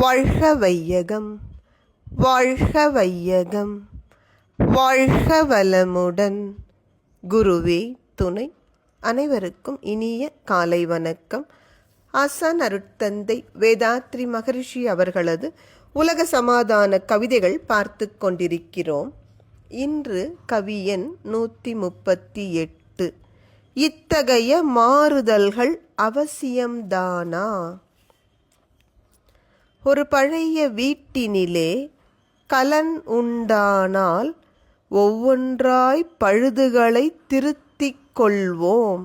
வாழ்க வையகம் வாழ்க வையகம் வாழ்க வளமுடன் குருவே துணை. அனைவருக்கும் இனிய காலை வணக்கம். ஆசான் அருட்தந்தை வேதாத்ரி மகரிஷி அவர்களது உலக சமாதான கவிதைகள் பார்த்து கொண்டிருக்கிறோம். இன்று கவியன் நூற்றி முப்பத்தி எட்டு. இத்தகைய மாறுதல்கள் அவசியம்தானா? ஒரு பழைய வீட்டினிலே கலன் உண்டானால் ஒவ்வொன்றாய் பழுதுகளை திருத்திக் கொள்வோம்.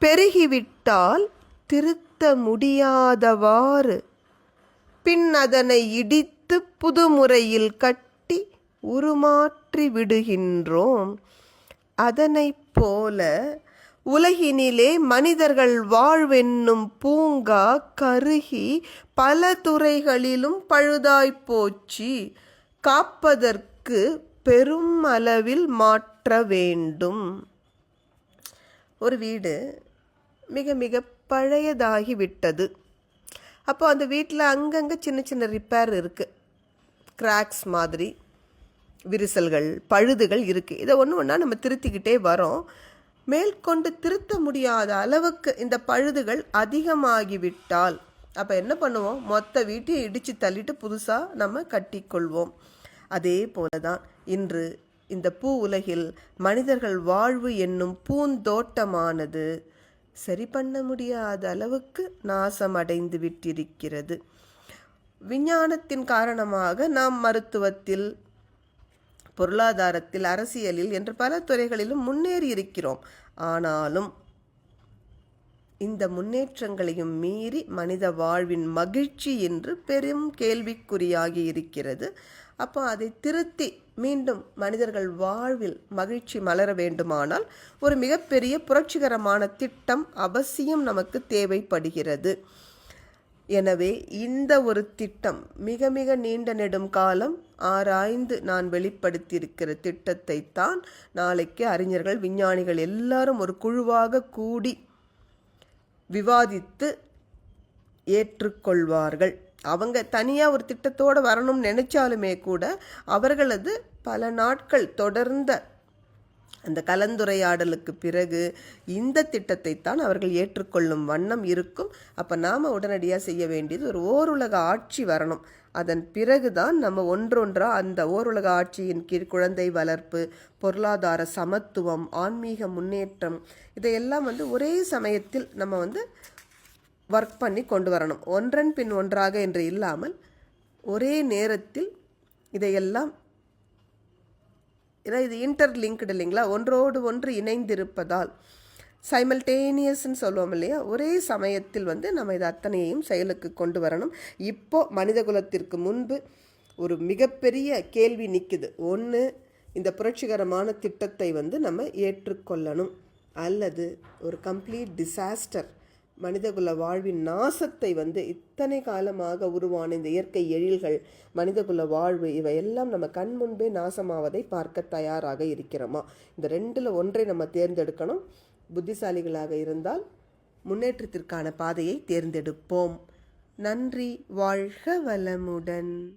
பெருகிவிட்டால் திருத்த முடியாதவாறு பின் அதனை இடித்து புதுமுறையில் கட்டி உருமாற்றி விடுகின்றோம். அதனைப் போல உலகினிலே மனிதர்கள் வாழ்வென்னும் பூங்கா கருகி பல துறைகளிலும் பழுதாய்ப் போச்சு. காப்பதற்கு பெரும் அளவில் மாற்ற வேண்டும். ஒரு வீடு மிக மிக பழையதாகி விட்டது அப்போ அந்த வீட்டில் அங்கங்கே சின்ன சின்ன ரிப்பேர் இருக்குது கிராக்ஸ் மாதிரி விரிசல்கள் பழுதுகள் இருக்குது இதை ஒன்று ஒன்றா நம்ம திருத்திக்கிட்டே வரோம். மேற்கொண்டு திருத்த முடியாத அளவுக்கு இந்த பழுதுகள் அதிகமாகிவிட்டால் அப்போ என்ன பண்ணுவோம்? மொத்த வீட்டையும் இடித்து தள்ளிட்டு புதுசாக நம்ம கட்டிக்கொள்வோம். அதே போல தான் இன்று இந்த பூ உலகில் மனிதர்கள் வாழ்வு என்னும் பூந்தோட்டமானது சரி பண்ண முடியாத அளவுக்கு நாசம் அடைந்து விட்டிருக்கிறது. விஞ்ஞானத்தின் காரணமாக நாம் மருத்துவத்தில் பொருளாதாரத்தில் அரசியலில் என்று பல துறைகளிலும் முன்னேறி இருக்கிறோம் ஆனாலும் இந்த முன்னேற்றங்களையும் மீறி மனித வாழ்வின் மகிழ்ச்சி என்று பெரும் கேள்விக்குறியாகி இருக்கிறது. அப்போ அதை திருத்தி மீண்டும் மனிதர்கள் வாழ்வில் மகிழ்ச்சி மலர வேண்டுமானால் ஒரு மிகப்பெரிய புரட்சிகரமான திட்டம் அவசியம் நமக்கு தேவைப்படுகிறது. எனவே இந்த ஒரு திட்டம் மிக மிக நீண்ட நெடும் காலம் ஆராய்ந்து நான் வெளிப்படுத்தியிருக்கிற திட்டத்தை தான் நாளைக்கு அறிஞர்கள் விஞ்ஞானிகள் எல்லாரும் ஒரு குழுவாக கூடி விவாதித்து ஏற்றுக்கொள்வார்கள். அவங்க தனியாக ஒரு திட்டத்தோடு வரணும்னு நினைச்சாலுமே கூட அவர்களது பல நாட்கள் தொடர்ந்த அந்த கலந்துரையாடலுக்கு பிறகு இந்த திட்டத்தை தான் அவர்கள் ஏற்றுக்கொள்ளும் வண்ணம் இருக்கும். அப்போ நாம் உடனடியாக செய்ய வேண்டியது ஒரு ஓருலக ஆட்சி வரணும். அதன் பிறகுதான் நம்ம ஒன்றொன்றாக அந்த ஓருலக ஆட்சியின் கீழ் குழந்தை வளர்ப்பு பொருளாதார சமத்துவம் ஆன்மீக முன்னேற்றம் இதையெல்லாம் வந்து ஒரே சமயத்தில் நம்ம வந்து ஒர்க் பண்ணி கொண்டு வரணும். ஒன்றன் பின் ஒன்றாக என்று இல்லாமல் ஒரே நேரத்தில் இதையெல்லாம் ஏன்னா இது இன்டர்லிங்க்டு இல்லைங்களா? ஒன்றோடு ஒன்று இணைந்திருப்பதால் சைமல்டேனியஸ்ன்னு சொல்லுவோம் இல்லையா? ஒரே சமயத்தில் வந்து நம்ம இது அத்தனையையும் செயலுக்கு கொண்டு வரணும். இப்போ மனித குலத்திற்கு முன்பு ஒரு மிகப்பெரிய கேள்வி நிற்குது ஒன்று இந்த புரட்சிகரமான திட்டத்தை வந்து நம்ம ஏற்றுக்கொள்ளணும். அல்லது ஒரு கம்ப்ளீட் டிசாஸ்டர் மனிதகுல வாழ்வின் நாசத்தை வந்து இத்தனை காலமாக உருவான இந்த இயற்கை எழில்கள் மனிதகுல வாழ்வு இவையெல்லாம் நம்ம கண் முன்பே நாசமாவதை பார்க்க தயாராக இருக்கிறோமா? இந்த ரெண்டில் ஒன்றை நம்ம தேர்ந்தெடுக்கணும். புத்திசாலிகளாக இருந்தால் முன்னேற்றத்திற்கான பாதையை தேர்ந்தெடுப்போம். நன்றி வாழ்க வளமுடன்.